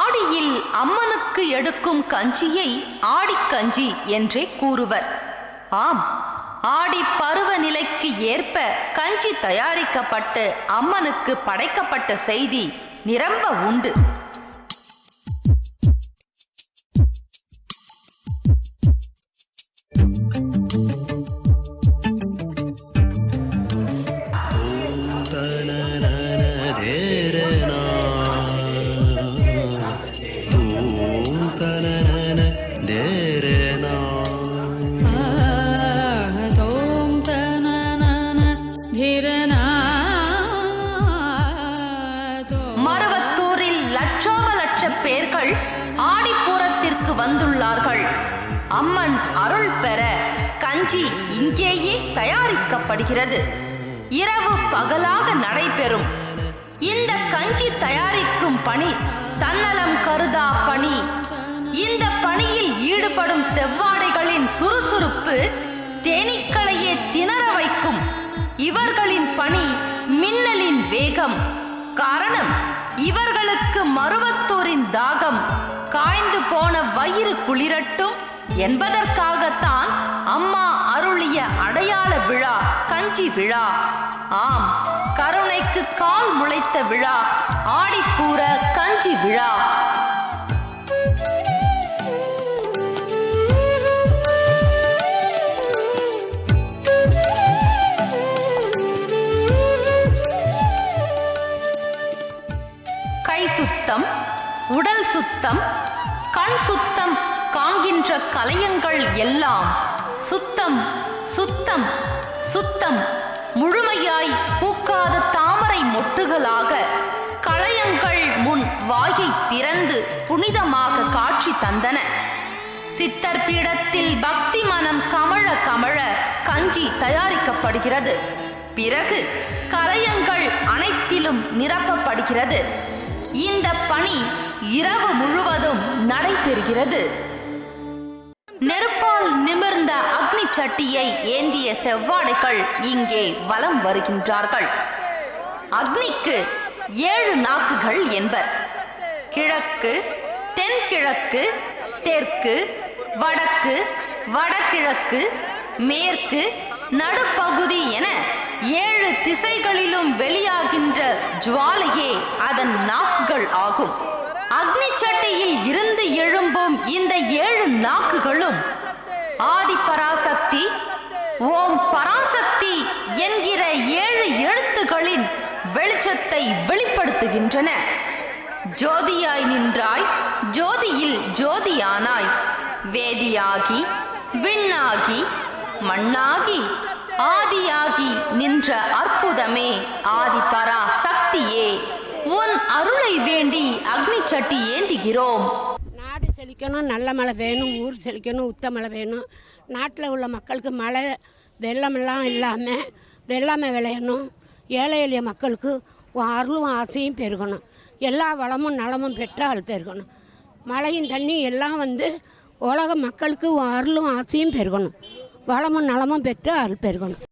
ஆடியில் அம்மனுக்கு எடுக்கும் கஞ்சியை ஆடிக்கஞ்சி என்றே கூறுவர். ஆம் ஆடி பருவநிலைக்கு ஏற்ப கஞ்சி தயாரிக்கப்பட்டு அம்மனுக்கு படைக்கப்பட்ட செய்தி நிரம்ப உண்டு. பேர்கள் ஆடிப்பூரத்திற்கு வந்துள்ளார்கள். அம்மன் அருள் பெற கஞ்சி இங்கேயே தயாரிக்கப்படுகிறது. இரவு பகலாக நடைபெறும். இந்த கஞ்சி தயாரிக்கும் பணி தன்னலம் கருதா பணி. இந்த பணியில் ஈடுபடும் செவ்வாடைகளின் சுறுசுறுப்பு தேனீக்களையே திணற வைக்கும். இவர்களின் பணி மின்னலின் வேகம். காரணம் இவர்களுக்கு மருவத்தூரின் தாகம் காய்ந்து போன வயிறு குளிரட்டும் என்பதற்காகத்தான் அம்மா அருளிய அடையாள விழா கஞ்சி விழா. ஆம் கருணைக்கு கால் முளைத்த விழா ஆடிப்பூர கஞ்சி விழா. கை சுத்தம் உடல் சுத்தம் கண் சுத்தம் காண்கின்ற கலையங்கள் எல்லாம் சுத்தம் சுத்தம் சுத்தம். முழுமையாய் பூக்காத தாமரை மொட்டுகளாக களையங்கள் முன் வாயை திறந்து புனிதமாக காட்சி தந்தன. சித்தர் பீடத்தில் பக்தி மனம் கமழ கமழ கஞ்சி தயாரிக்கப்படுகிறது. பிறகு கலையங்கள் அனைத்திலும் நிரப்பப்படுகிறது. இந்த பணி இரவு முழுவதும் நடைபெறுகிறது. நெருப்பால் நிமிர்ந்த அக்னி சட்டியை ஏந்திய செவ்வாடைகள் இங்கே வலம் வருகின்றார்கள். அக்னிக்கு ஏழு நாக்குகள் என்பர். கிழக்கு தென்கிழக்கு தெற்கு வடக்கு வடகிழக்கு மேற்கு நடுப்பகுதி என திசைகளிலும் வெளியாகின்ற ஜுவாலையே அதன் நாக்குகள் ஆகும். அக்னி சட்டியில் இருந்து எழும்பும் இந்த ஏழு நாக்குகளும் ஆதி பராசக்தி ஓம் பராசக்தி என்கிற ஏழு எழுத்துகளின் வெளிச்சத்தை வெளிப்படுத்துகின்றன. ஜோதியாய் நின்றாய் ஜோதியில் ஜோதியானாய். வேதியாகி விண்ணாகி மண்ணாகி ஆதியாகி நின்ற அற்புதமே. ஆதி பரா சக்தியே. உன் அருளை வேண்டி அக்னி சட்டி ஏந்துகிறோம். நாடு செழிக்கணும் நல்ல மழை வேணும் ஊர் செழிக்கணும் உத்த மழை வேணும். நாட்டில் உள்ள மக்களுக்கு மழை வெள்ளமெல்லாம் இல்லாமல் வெள்ளாமை விளையணும். ஏழை எளிய மக்களுக்கு உன் அருளும் ஆசையும் பெருகணும். எல்லா வளமும் நலமும் பெற்றால் பெருகணும். மழையும் தண்ணி எல்லாம் வந்து உலக மக்களுக்கு உன் அருளும் ஆசையும் பெருகணும். வளமும் நலமும் பெற்று அருள் பெருகணும்.